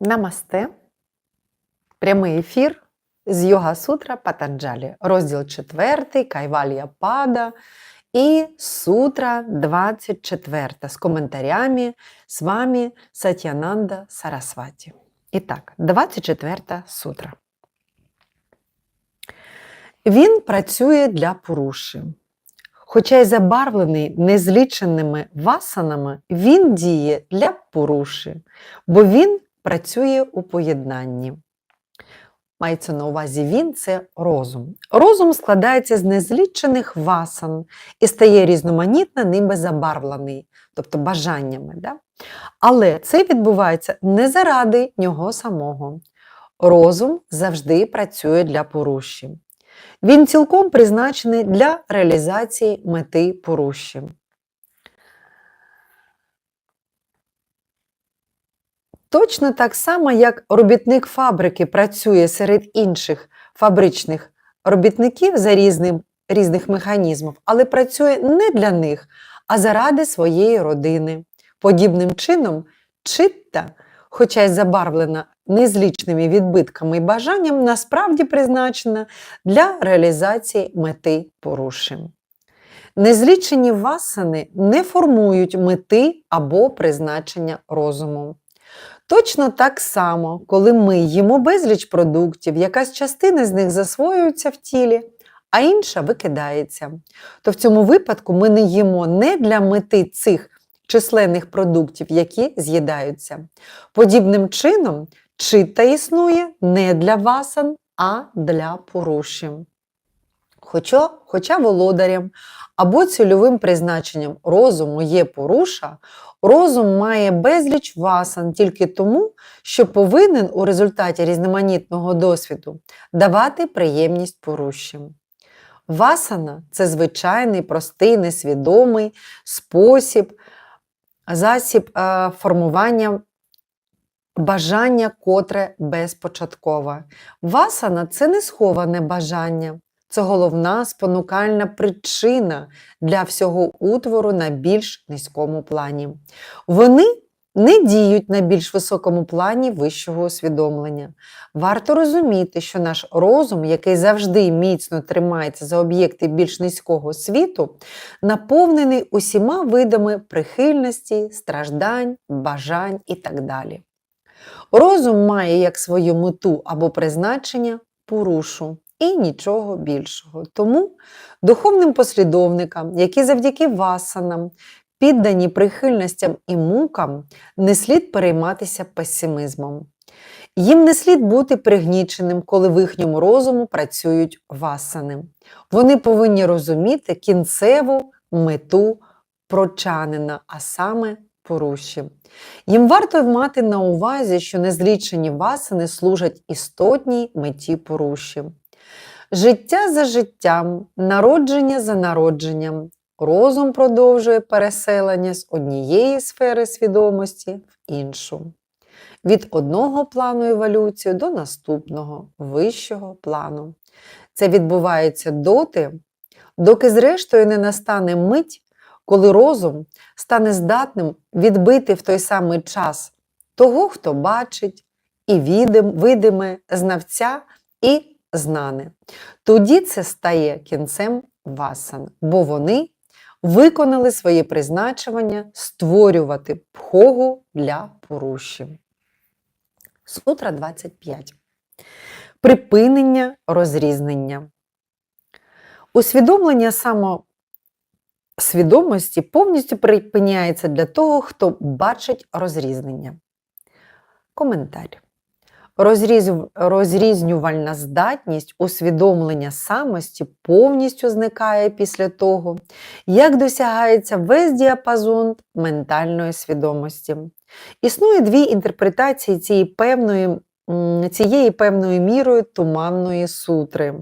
Намасте. Прямий ефір з Йога Сутра Патанджалі, розділ 4, Кайвалія Пада і Сутра 24 з коментарями з вами Сатянанда Сарасваті. І так, 24 сутра. Він працює для поруші. Хоча й забарвлений незліченими васанами, він діє для поруші, бо він працює у поєднанні. Мається на увазі він це розум. Розум складається з незлічених васан і стає різноманітно ними забарвлений, тобто бажаннями. Да? Але це відбувається не заради нього самого. Розум завжди працює для поруші. Він цілком призначений для реалізації мети поруші. Точно так само, як робітник фабрики працює серед інших фабричних робітників за різним, різних механізмів, але працює не для них, а заради своєї родини. Подібним чином, читта, хоча й забарвлена незлічними відбитками і бажанням, насправді призначена для реалізації мети порушень. Незлічені васани не формують мети або призначення розуму. Точно так само, коли ми їмо безліч продуктів, якась частина з них засвоюється в тілі, а інша викидається. То в цьому випадку ми не їмо не для мети цих численних продуктів, які з'їдаються. Подібним чином, чита існує не для васан, а для порушів. Хоча, хоча володарям або цільовим призначенням розуму є поруша, розум має безліч васан тільки тому, що повинен у результаті різноманітного досвіду давати приємність порушям. Васана це звичайний, простий, несвідомий спосіб, засіб е, формування бажання, котре безпочаткове. Васана це не сховане бажання. Це головна спонукальна причина для всього утвору на більш низькому плані. Вони не діють на більш високому плані вищого усвідомлення. Варто розуміти, що наш розум, який завжди міцно тримається за об'єкти більш низького світу, наповнений усіма видами прихильності, страждань, бажань і так далі. Розум має як свою мету або призначення порушу і нічого більшого. Тому духовним послідовникам, які завдяки васанам, піддані прихильностям і мукам, не слід перейматися песимізмом. Їм не слід бути пригніченим, коли в їхньому розуму працюють васани. Вони повинні розуміти кінцеву мету прочанина, а саме поруші. Їм варто мати на увазі, що незлічені васани служать істотній меті поруші. Життя за життям, народження за народженням, розум продовжує переселення з однієї сфери свідомості в іншу. Від одного плану еволюції до наступного, вищого плану. Це відбувається доти, доки, зрештою, не настане мить, коли розум стане здатним відбити в той самий час того, хто бачить, і видиме знавця і знане. Тоді це стає кінцем васан, бо вони виконали своє призначення створювати пхогу для порушів. Сутра 25. Припинення розрізнення. Усвідомлення самосвідомості повністю припиняється для того, хто бачить розрізнення. Коментар. Розрізю- Розрізнювальна здатність усвідомлення самості повністю зникає після того, як досягається весь діапазон ментальної свідомості. Існує дві інтерпретації цієї певної, цієї певною мірою туманної сутри.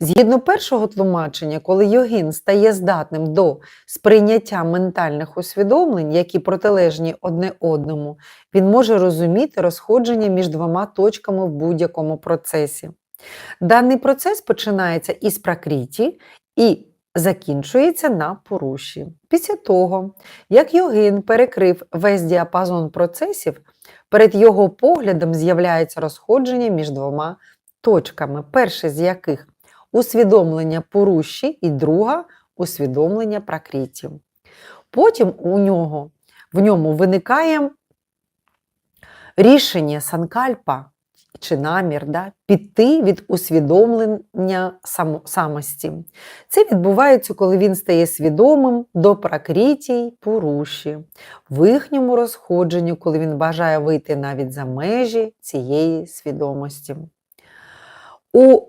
Згідно першого тлумачення, коли йогін стає здатним до сприйняття ментальних усвідомлень, які протилежні одне одному, він може розуміти розходження між двома точками в будь-якому процесі. Даний процес починається із пракріті і закінчується на поруші. Після того, як йогин перекрив весь діапазон процесів, перед його поглядом з'являється розходження між двома точками, перше з яких усвідомлення поруші, і друга усвідомлення пракріті. Потім у нього, в ньому виникає рішення санкальпа чи намір да, піти від усвідомлення само, самості. Це відбувається, коли він стає свідомим до пракрітій поруші, в їхньому розходженню, коли він бажає вийти навіть за межі цієї свідомості. У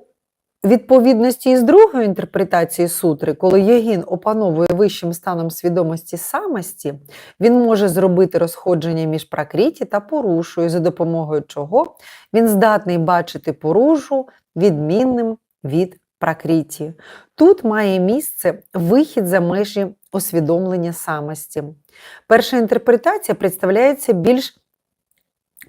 відповідності із другою інтерпретацією сутри, коли йогін опановує вищим станом свідомості самості, він може зробити розходження між пракріті та порушою, за допомогою чого він здатний бачити порушу відмінним від пракріті. Тут має місце вихід за межі усвідомлення самості. Перша інтерпретація представляється більш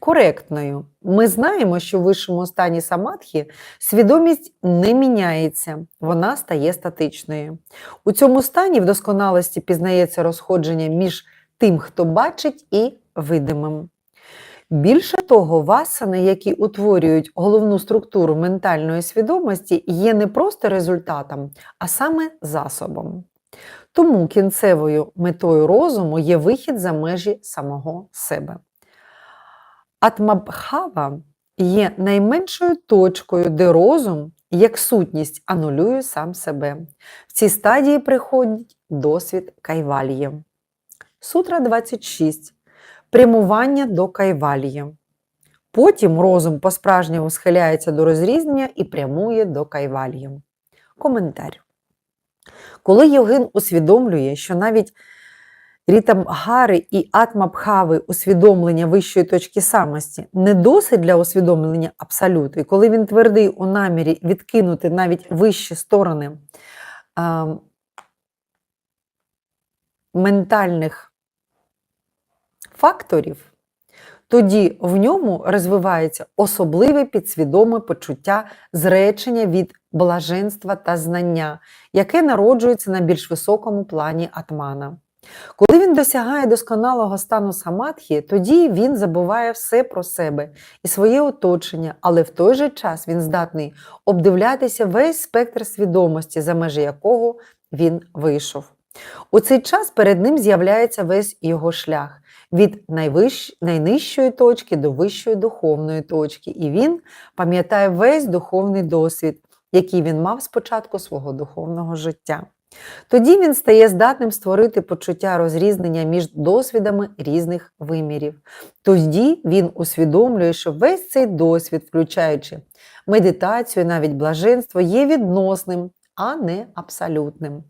коректною. Ми знаємо, що в вищому стані самадхі свідомість не міняється, вона стає статичною. У цьому стані в досконалості пізнається розходження між тим, хто бачить, і видимим. Більше того, васани, які утворюють головну структуру ментальної свідомості, є не просто результатом, а саме засобом. Тому кінцевою метою розуму є вихід за межі самого себе. Атмабхава є найменшою точкою, де розум, як сутність, анулює сам себе. В цій стадії приходить досвід кайвалії. Сутра 26. Прямування до кайвалії. Потім розум по-справжньому схиляється до розрізнення і прямує до кайвалії. Коментар. Коли йогин усвідомлює, що навіть Рітамгари і атмабхави усвідомлення вищої точки самості не досить для усвідомлення абсолюту. І коли він твердий у намірі відкинути навіть вищі сторони а, ментальних факторів, тоді в ньому розвивається особливе підсвідоме почуття зречення від блаженства та знання, яке народжується на більш високому плані атмана. Коли він досягає досконалого стану самадхі, тоді він забуває все про себе і своє оточення, але в той же час він здатний обдивлятися весь спектр свідомості, за межі якого він вийшов. У цей час перед ним з'являється весь його шлях від найвищ... найнижчої точки до вищої духовної точки, і він пам'ятає весь духовний досвід, який він мав спочатку свого духовного життя. Тоді він стає здатним створити почуття розрізнення між досвідами різних вимірів. Тоді він усвідомлює, що весь цей досвід, включаючи медитацію, навіть блаженство, є відносним, а не абсолютним.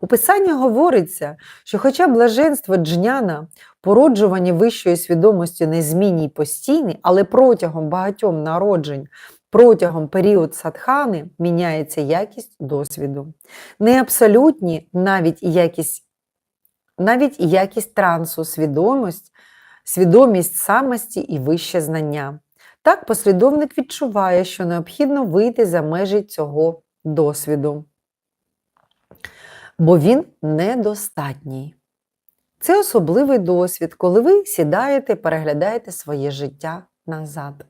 У Писанні говориться, що хоча блаженство джняна, породжування вищої свідомості незмінні й постійні, але протягом багатьом народжень Протягом період садхани міняється якість досвіду. Не абсолютні навіть якість навіть якість трансу, свідомість, свідомість самості і вище знання. Так послідовник відчуває, що необхідно вийти за межі цього досвіду, бо він недостатній. Це особливий досвід, коли ви сідаєте, переглядаєте своє життя назад.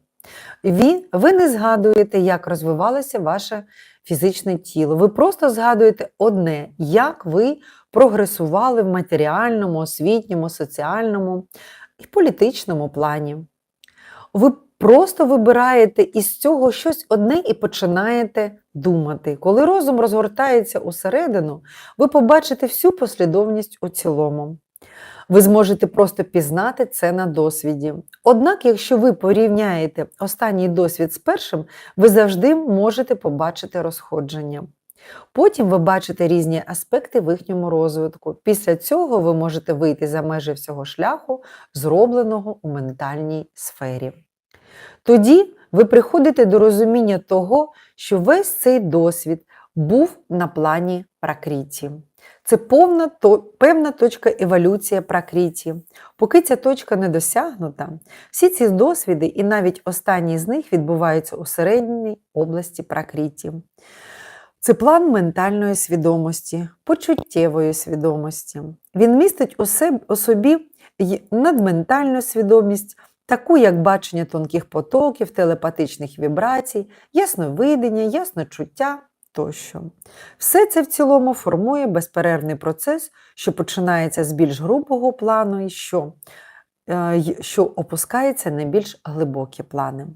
Ви, ви не згадуєте, як розвивалося ваше фізичне тіло. Ви просто згадуєте одне, як ви прогресували в матеріальному, освітньому, соціальному і політичному плані. Ви просто вибираєте із цього щось одне і починаєте думати. Коли розум розгортається усередину, ви побачите всю послідовність у цілому ви зможете просто пізнати це на досвіді. Однак, якщо ви порівняєте останній досвід з першим, ви завжди можете побачити розходження. Потім ви бачите різні аспекти в їхньому розвитку. Після цього ви можете вийти за межі всього шляху, зробленого у ментальній сфері. Тоді ви приходите до розуміння того, що весь цей досвід був на плані пракріті. Це повна, то, певна точка еволюції пракріті. Поки ця точка не досягнута, всі ці досвіди, і навіть останні з них відбуваються у середній області пракріті. Це план ментальної свідомості, почуттєвої свідомості. Він містить у, себе, у собі надментальну свідомість, таку як бачення тонких потоків, телепатичних вібрацій, ясновидення, ясночуття тощо. Все це в цілому формує безперервний процес, що починається з більш грубого плану і що е, що опускається на більш глибокі плани.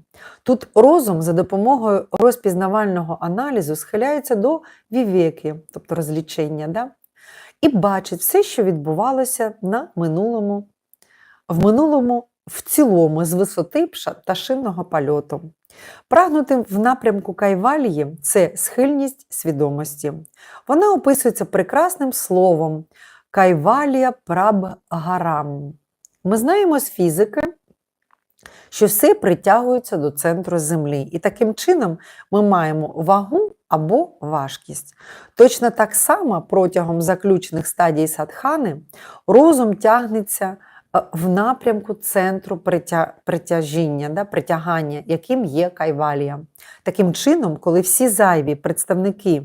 Тут розум за допомогою розпізнавального аналізу схиляється до вівеки, тобто розлічення, да? і бачить все, що відбувалося на минулому, в минулому в цілому з висоти пташиного польоту. Прагнути в напрямку кайвалії це схильність свідомості. Вона описується прекрасним словом кайвалія прабгарам. Ми знаємо з фізики, що все притягується до центру Землі, і таким чином ми маємо вагу або важкість. Точно так само протягом заключних стадій садхани розум тягнеться в напрямку центру притя- притяжіння, да, притягання, яким є кайвалія. Таким чином, коли всі зайві представники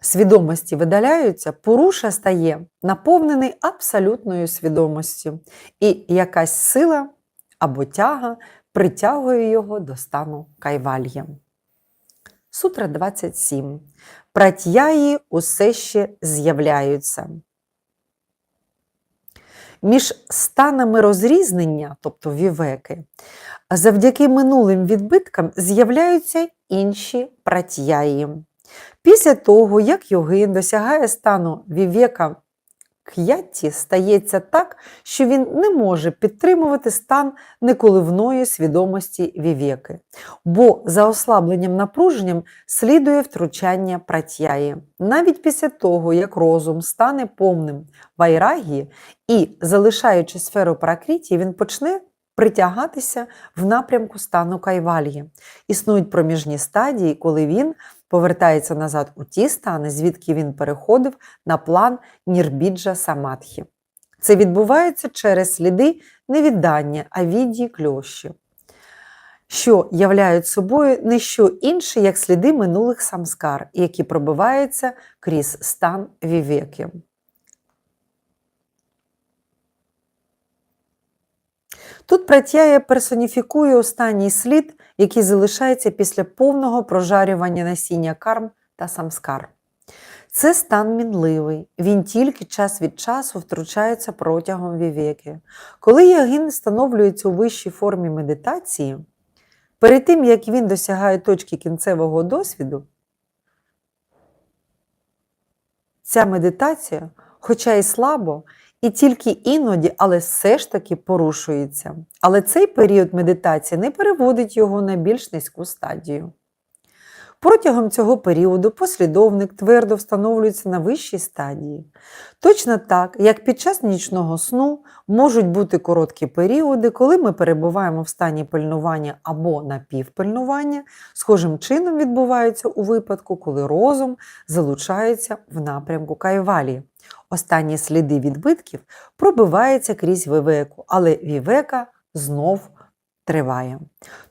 свідомості видаляються, Пуруша стає наповнений абсолютною свідомістю, і якась сила або тяга притягує його до стану кайвалья. Сутра 27. Пратьяї усе ще з'являються. Між станами розрізнення, тобто вівеки, завдяки минулим відбиткам з'являються інші пратьяї. Після того, як йогин досягає стану вівека к'ятті, стається так, що він не може підтримувати стан неколивної свідомості вівеки, бо за ослабленням напруженням слідує втручання пратяї. Навіть після того, як розум стане повним вайрагі і, залишаючи сферу пракріті, він почне притягатися в напрямку стану кайвальї. Існують проміжні стадії, коли він повертається назад у ті стани, звідки він переходив на план Нірбіджа Самадхі. Це відбувається через сліди невіддання, авідії кльощі, що являють собою не що інше, як сліди минулих самскар, які пробиваються крізь стан вівеки. Тут пратяя персоніфікує останній слід, який залишається після повного прожарювання насіння карм та самскар. Це стан мінливий, він тільки час від часу втручається протягом вівеки. Коли ягін встановлюється у вищій формі медитації, перед тим як він досягає точки кінцевого досвіду, ця медитація, хоча й слабо, і тільки іноді, але все ж таки порушується. Але цей період медитації не переводить його на більш низьку стадію. Протягом цього періоду послідовник твердо встановлюється на вищій стадії. Точно так, як під час нічного сну можуть бути короткі періоди, коли ми перебуваємо в стані пильнування або напівпильнування, схожим чином відбуваються у випадку, коли розум залучається в напрямку кайвалі. Останні сліди відбитків пробиваються крізь вівеку, але вівека знов триває.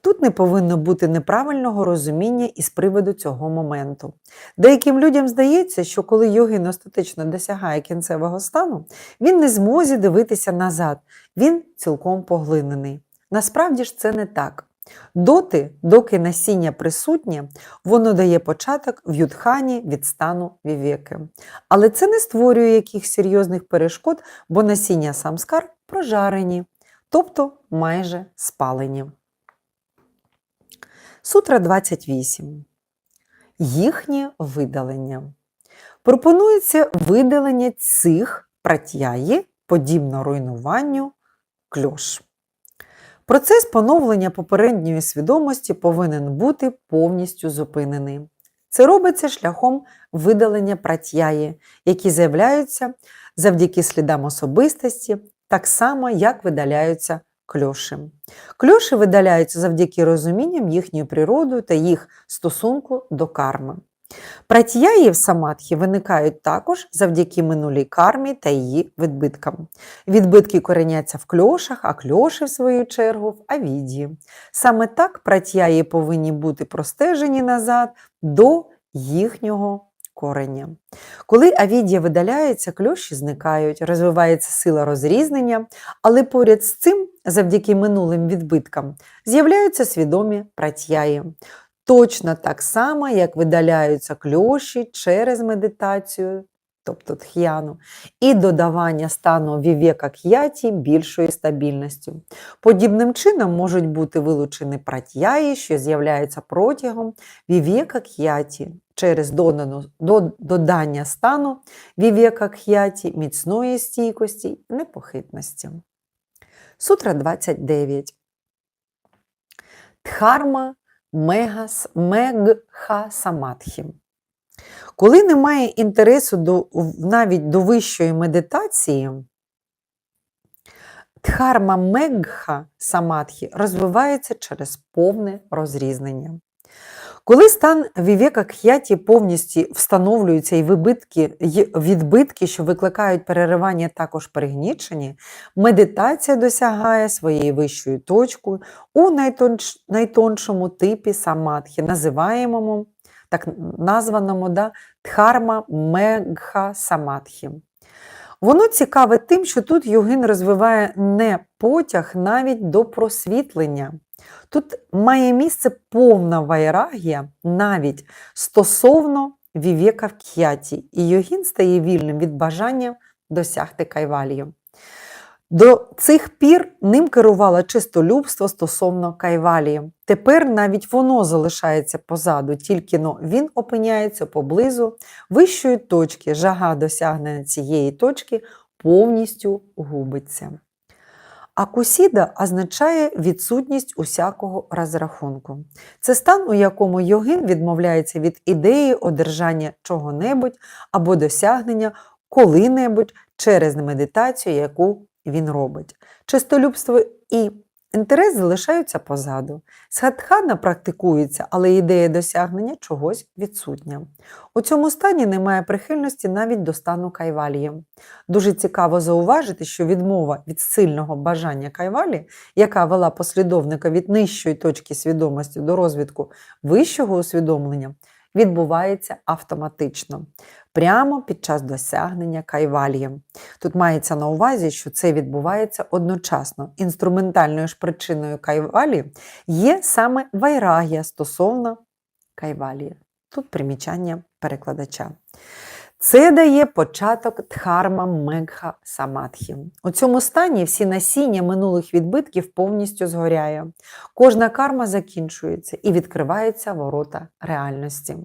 Тут не повинно бути неправильного розуміння із приводу цього моменту. Деяким людям здається, що коли йогин остаточно досягає кінцевого стану, він не зможе дивитися назад, він цілком поглинений. Насправді ж це не так. Доти, доки насіння присутнє, воно дає початок в юдхані від стану вівеки. Але це не створює якихось серйозних перешкод, бо насіння самскар прожарені, тобто майже спалені. Сутра 28. Їхнє видалення. Пропонується видалення цих пратяї, подібно руйнуванню кльош. Процес поновлення попередньої свідомості повинен бути повністю зупинений. Це робиться шляхом видалення пратяї, які з'являються завдяки слідам особистості, так само, як видаляються кльоші. Кльоші видаляються завдяки розумінням їхньої природи та їх стосунку до карми. Пратьяї в самадхі виникають також завдяки минулій кармі та її відбиткам. Відбитки кореняться в кльошах, а кльоші, в свою чергу, в авідії. Саме так пратьяї повинні бути простежені назад до їхнього корення. Коли авідія видаляється, кльоші зникають, розвивається сила розрізнення, але поряд з цим, завдяки минулим відбиткам, з'являються свідомі пратьяї. Точно так само, як видаляються кльоші через медитацію, тобто тх'яну, і додавання стану вівека к'яті більшою стабільністю. Подібним чином можуть бути вилучені пратьяї, що з'являються протягом вівека к'яті через додання стану вівека к'яті, міцної стійкості і непохитності. Сутра 29. Дхарма Мегас, Мегха Самадхі. Коли немає інтересу до, навіть до вищої медитації, Дхарма Мегха Самадхі розвивається через повне розрізнення. Коли стан Вівека Кх'яті повністю встановлюється і вибитки, й відбитки, що викликають переривання, також пригнічені, медитація досягає своєї вищої точки у найтонш, найтоншому типі самадхи, називаємому так названому да, Дхарма Мегха Самадхі. Воно цікаве тим, що тут йогин розвиває не потяг навіть до просвітлення. Тут має місце повна вайрагія навіть стосовно вівека в к'яті, і йогін стає вільним від бажання досягти кайвалію. До цих пір ним керувало чистолюбство стосовно кайвалії. Тепер навіть воно залишається позаду, тільки но він опиняється поблизу вищої точки, жага досягнення цієї точки повністю губиться. Акусіда означає відсутність усякого розрахунку. Це стан, у якому йогин відмовляється від ідеї одержання чого-небудь або досягнення коли-небудь через медитацію, яку він робить. Чистолюбство і інтерес залишаються позаду. Садхана практикується, але ідея досягнення чогось відсутня. У цьому стані немає прихильності навіть до стану кайвалії. Дуже цікаво зауважити, що відмова від сильного бажання кайвалі, яка вела послідовника від нижчої точки свідомості до розвитку вищого усвідомлення, відбувається автоматично, прямо під час досягнення кайвалії. Тут мається на увазі, що це відбувається одночасно. Інструментальною ж причиною кайвалі є саме вайрагія стосовно кайвалії. Тут примічання перекладача. Це дає початок дхарма Мегха Самадхі. У цьому стані всі насіння минулих відбитків повністю згоряє. Кожна карма закінчується і відкриваються ворота реальності.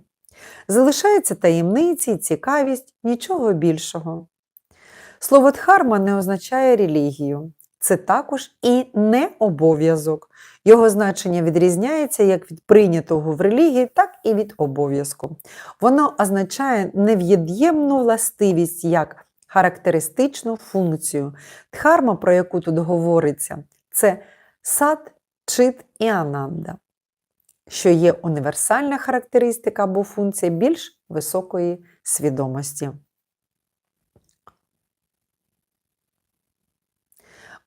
Залишаються таємниці, цікавість, нічого більшого. Слово дхарма не означає релігію. Це також і не обов'язок. Його значення відрізняється як від прийнятого в релігії, так і від обов'язку. Воно означає невід'ємну властивість як характеристичну функцію. Дхарма, про яку тут говориться, це сад, чит і ананда, що є універсальна характеристика або функція більш високої свідомості.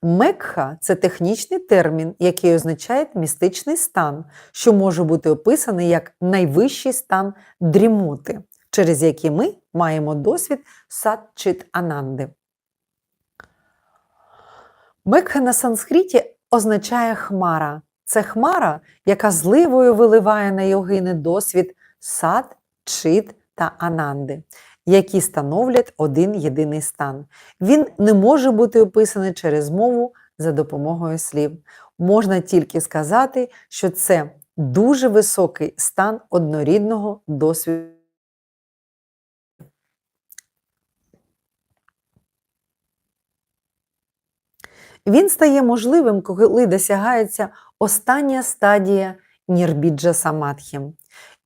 Мекха це технічний термін, який означає містичний стан, що може бути описаний як найвищий стан дрімоти, через який ми маємо досвід садчит ананди. Мекха на санскриті означає хмара. Це хмара, яка зливою виливає на йогини досвід сад, чит та ананди які становлять один єдиний стан. Він не може бути описаний через мову за допомогою слів. Можна тільки сказати, що це дуже високий стан однорідного досвіду. Він стає можливим, коли досягається остання стадія Нірбіджа Самадхі.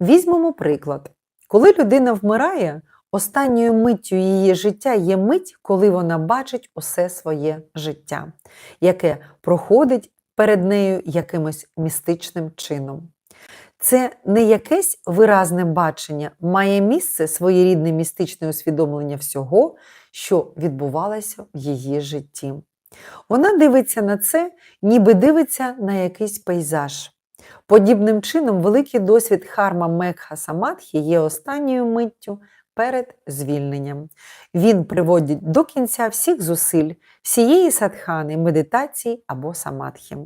Візьмемо приклад. Коли людина вмирає, Останньою миттю її життя є мить, коли вона бачить усе своє життя, яке проходить перед нею якимось містичним чином. Це не якесь виразне бачення, має місце своєрідне містичне усвідомлення всього, що відбувалося в її житті. Вона дивиться на це, ніби дивиться на якийсь пейзаж. Подібним чином, великий досвід Харма Мекха Самадхі є останньою миттю перед звільненням. Він приводить до кінця всіх зусиль, всієї садхани, медитації або самадхи.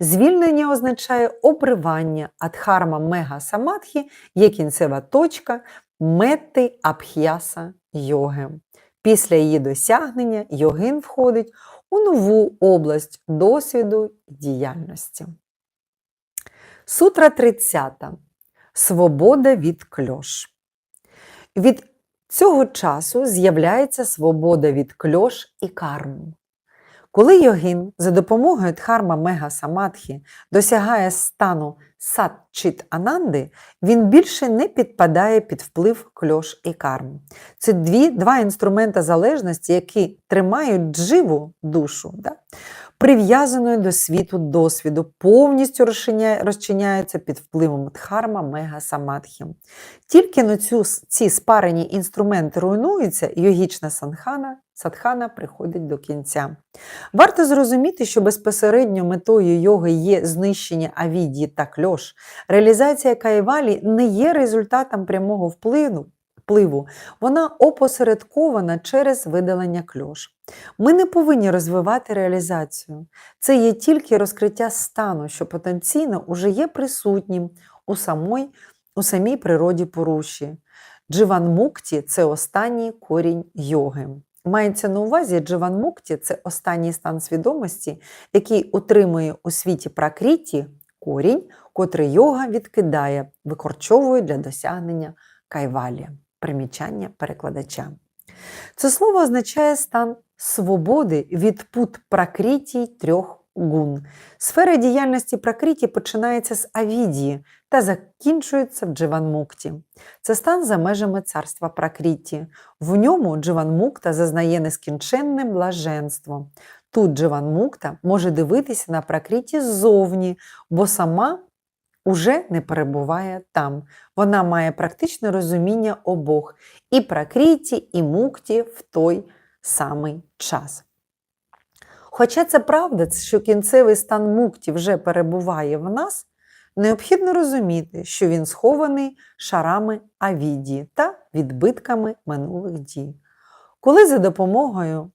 Звільнення означає обривання, а дхарма мега самадхи є кінцева точка мети абх'яса йоги. Після її досягнення йогин входить у нову область досвіду і діяльності. Сутра 30. Свобода від кльош. Від цього часу з'являється свобода від кльош і карм. Коли йогін за допомогою дхарма мега самадхи досягає стану сатчит ананди, він більше не підпадає під вплив кльош і карм. Це дві, два інструмента залежності, які тримають живу душу, да? прив'язаною до світу досвіду, повністю розчиняються під впливом дхарма мега самадхи. Тільки на цю, ці спарені інструменти руйнуються, йогічна санхана, садхана приходить до кінця. Варто зрозуміти, що безпосередньо метою йоги є знищення авідії та кльош. Реалізація кайвалі не є результатом прямого впливу, впливу. вона опосередкована через видалення кльош. Ми не повинні розвивати реалізацію. Це є тільки розкриття стану, що потенційно уже є присутнім у самій, у самій природі поруші. Дживанмукті це останній корінь йоги. Мається на увазі дживанмукті це останній стан свідомості, який утримує у світі пракріті корінь, котрий йога відкидає, викорчовує для досягнення кайвалі. Примічання перекладача. Це слово означає стан свободи від пут пракрітій трьох гун. Сфера діяльності пракріті починається з авідії та закінчується в дживанмукті. Це стан за межами царства пракріті. В ньому дживанмукта зазнає нескінченне блаженство. Тут дживанмукта може дивитися на пракріті ззовні, бо сама уже не перебуває там. Вона має практичне розуміння обох і пракріті, і мукті в той самий час. Хоча це правда, що кінцевий стан мукті вже перебуває в нас, необхідно розуміти, що він схований шарами авідії та відбитками минулих дій. Коли за допомогою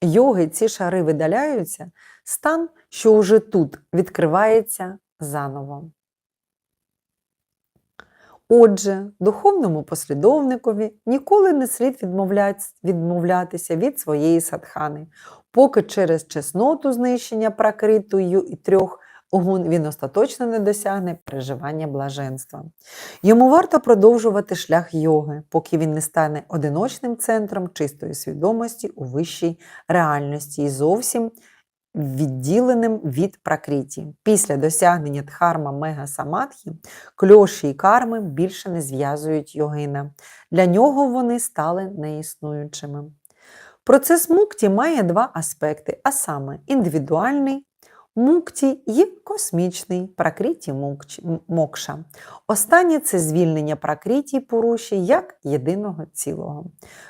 йоги ці шари видаляються, стан, що уже тут відкривається заново. Отже, духовному послідовникові ніколи не слід відмовлятися від своєї садхани, поки через чесноту знищення пракритою і трьох гун він остаточно не досягне переживання блаженства. Йому варто продовжувати шлях йоги, поки він не стане одиночним центром чистої свідомості у вищій реальності і зовсім відділеним від пракріті. Після досягнення дхарма мега самадхі кльоші і карми більше не зв'язують йогина. Для нього вони стали неіснуючими. Процес мукті має два аспекти, а саме індивідуальний мукті і космічний пракриті мокша. Останнє це звільнення пракриті поруші як єдиного цілого.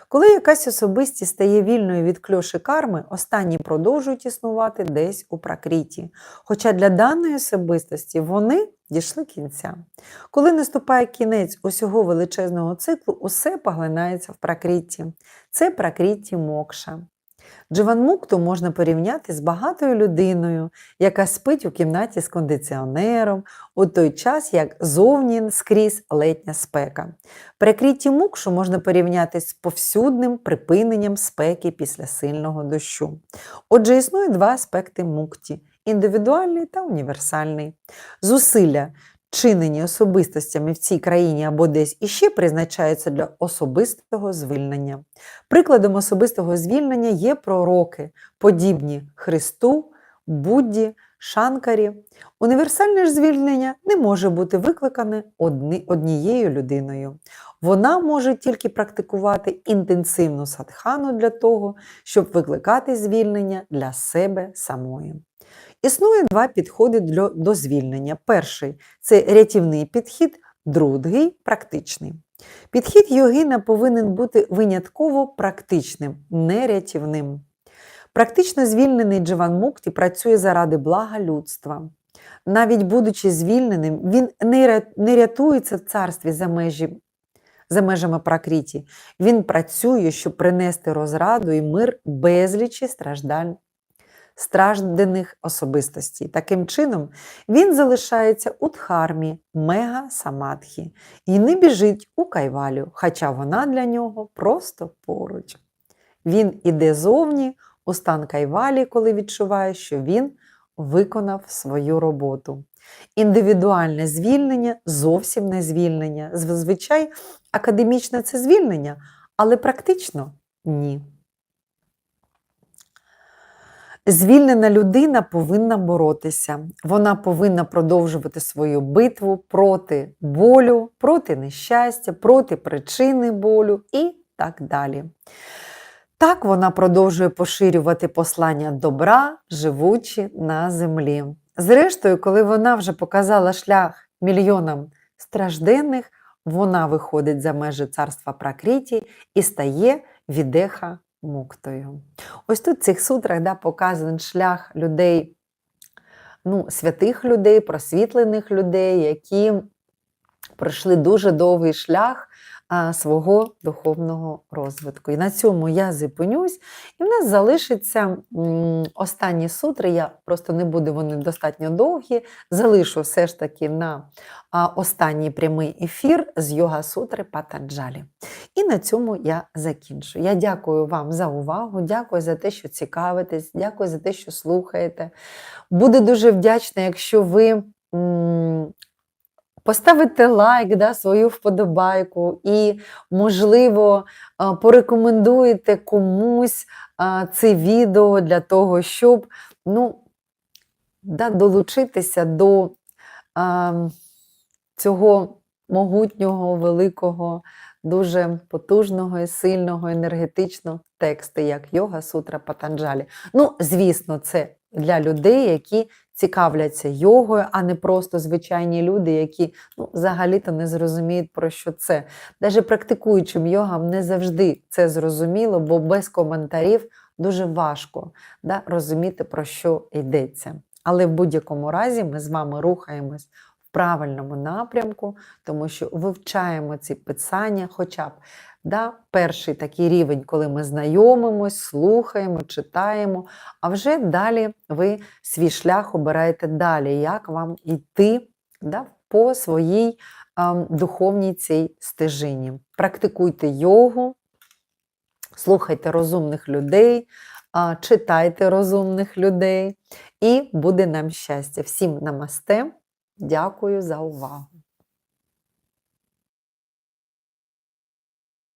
Коли якась особистість стає вільною від кльоші карми, останні продовжують існувати десь у пракріті. Хоча для даної особистості вони дійшли кінця. Коли наступає кінець усього величезного циклу, усе поглинається в пракріті. Це пракріті мокша. Дживанмукту можна порівняти з багатою людиною, яка спить у кімнаті з кондиціонером, у той час, як зовні скрізь летня спека. Прикритті мукшу можна порівняти з повсюдним припиненням спеки після сильного дощу. Отже, існує два аспекти мукті індивідуальний та універсальний. Зусилля, чинені особистостями в цій країні або десь іще призначаються для особистого звільнення. Прикладом особистого звільнення є пророки, подібні Христу, Будді, Шанкарі. Універсальне ж звільнення не може бути викликане однією людиною. Вона може тільки практикувати інтенсивну садхану для того, щоб викликати звільнення для себе самої. Існує два підходи до звільнення. Перший це рятівний підхід, другий практичний. Підхід йогіна повинен бути винятково практичним, не рятівним. Практично звільнений Дживан Мукті працює заради блага людства. Навіть будучи звільненим, він не рятується в царстві за межі, за межами пракріті. Він працює, щоб принести розраду і мир безлічі страждань. Страждених особистостей. Таким чином, він залишається у дхармі мега самадхі і не біжить у кайвалю, хоча вона для нього просто поруч. Він іде зовні у стан кайвалі, коли відчуває, що він виконав свою роботу. Індивідуальне звільнення зовсім не звільнення. Зазвичай академічне це звільнення, але практично ні. Звільнена людина повинна боротися. Вона повинна продовжувати свою битву проти болю, проти нещастя, проти причини болю і так далі. Так вона продовжує поширювати послання добра, живучи на землі. Зрештою, коли вона вже показала шлях мільйонам стражденних, вона виходить за межі царства Пракріті і стає відеха муктою. Ось тут в цих сутрах да, показаний шлях людей, ну, святих людей, просвітлених людей, які пройшли дуже довгий шлях свого духовного розвитку. І на цьому я зупинюсь, і в нас залишиться останні сутри. Я просто не буду, вони достатньо довгі. Залишу все ж таки на останній прямий ефір з йога сутри Патанджалі. І на цьому я закінчу. Я дякую вам за увагу, дякую за те, що цікавитесь, дякую за те, що слухаєте. Буду дуже вдячна, якщо ви. М, Поставите лайк, да, свою вподобайку і, можливо, порекомендуєте комусь це відео для того, щоб ну, да, долучитися до а, цього могутнього, великого, дуже потужного і сильного енергетичного тексту, як Йога Сутра Патанджалі. Ну, звісно, це для людей, які цікавляться йогою, а не просто звичайні люди, які ну, взагалі-то не зрозуміють, про що це. Навіть практикуючим йогам не завжди це зрозуміло, бо без коментарів дуже важко да, розуміти, про що йдеться. Але в будь-якому разі ми з вами рухаємось правильному напрямку, тому що вивчаємо ці писання, хоча б да, перший такий рівень, коли ми знайомимось, слухаємо, читаємо, а вже далі ви свій шлях обираєте далі, як вам йти да, по своїй ем, духовній цій стежині. Практикуйте йогу, слухайте розумних людей, читайте розумних людей, і буде нам щастя. Всім намасте. Дякую за увагу.